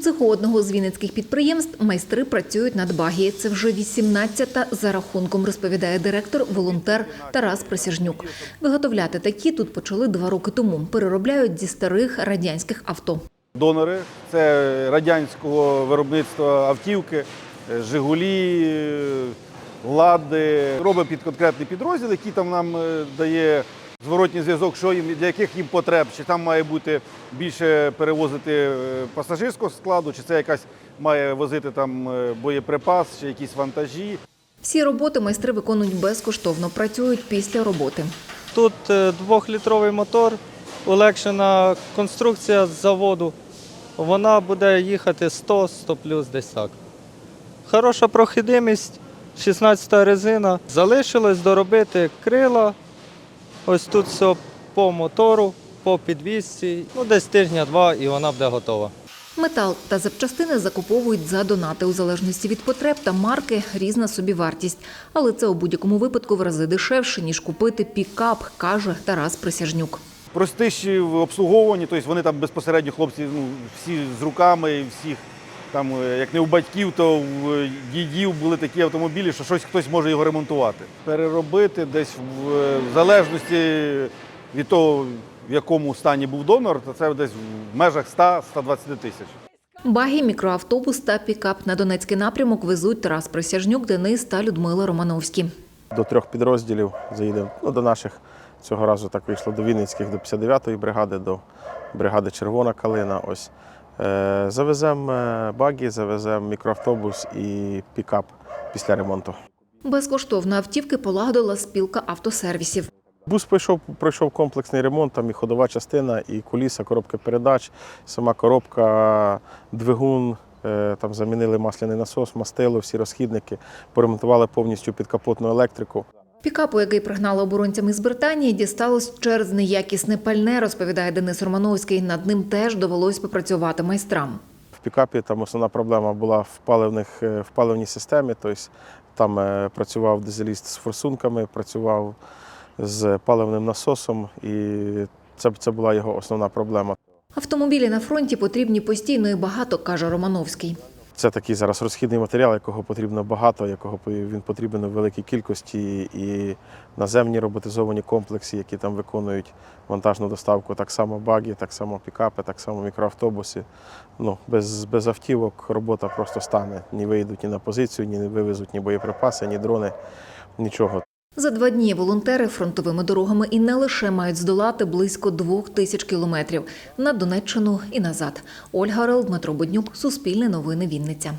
цеху одного з вінницьких підприємств майстри працюють над багі. Це вже 18-та за рахунком, розповідає директор, волонтер Тарас Присяжнюк. Виготовляти такі тут почали два роки тому. Переробляють зі старих радянських авто. Донори це радянського виробництва автівки, е, Жигулі, е, Лади. Робить під конкретний підрозділ, який там нам е, дає зворотній зв'язок, що їм для яких їм потреб, чи там має бути більше перевозити е, пасажирського складу, чи це якась має возити там е, боєприпас, чи якісь вантажі. Всі роботи майстри виконують безкоштовно, працюють після роботи. Тут е, двохлітровий мотор, улегшена конструкція з заводу. Вона буде їхати 100, 100 плюс десь так. Хороша прохідимість, 16-та резина. Залишилось доробити крила. Ось тут все по мотору, по підвісці. Ну, десь тижня-два і вона буде готова. Метал та запчастини закуповують за донати у залежності від потреб та марки різна собівартість. Але це у будь-якому випадку в рази дешевше, ніж купити пікап, каже Тарас Присяжнюк. Простіші в обслуговуванні, тобто вони там безпосередньо хлопці ну, всі з руками, всіх там, е, як не у батьків, то в дідів були такі автомобілі, що щось хтось може його ремонтувати. Переробити десь в, в залежності від того, в якому стані був донор, то це десь в межах 100-120 тисяч. Багі, мікроавтобус та пікап на Донецький напрямок везуть Тарас Присяжнюк, Денис та Людмила Романовські. До трьох підрозділів заїдемо ну, до наших. Цього разу так вийшло до Вінницьких, до 59-ї бригади, до бригади Червона Калина. Ось. Е, завеземо е, багі, завеземо мікроавтобус і пікап після ремонту. Безкоштовно автівки полагодила спілка автосервісів. Бус пройшов, пройшов комплексний ремонт, там і ходова частина, і куліса, коробка передач, сама коробка, двигун. е, Там замінили масляний насос, мастило, всі розхідники, поремонтували повністю підкапотну електрику. Пікапу, який пригнали оборонцями з Британії, дісталось через неякісне пальне, розповідає Денис Романовський. Над ним теж довелось попрацювати майстрам. В пікапі там основна проблема була в паливних е, в паливній системі. Тобто там е, працював дизеліст з форсунками, працював з паливним насосом, і це, це була його основна проблема. Автомобілі на фронті потрібні постійно і багато, каже Романовський. Це такий зараз розхідний матеріал, якого потрібно багато, якого він потрібен у великій кількості, і наземні роботизовані комплекси, які там виконують вантажну доставку, так само баги, так само пікапи, так само мікроавтобуси. Ну, без, без автівок робота просто стане. Ні вийдуть ні на позицію, ні не вивезуть ні боєприпаси, ні дрони, нічого. За два дні волонтери фронтовими дорогами і не лише мають здолати близько двох тисяч кілометрів на Донеччину і назад. Ольга Орел, Дмитро Боднюк, Суспільне новини Вінниця.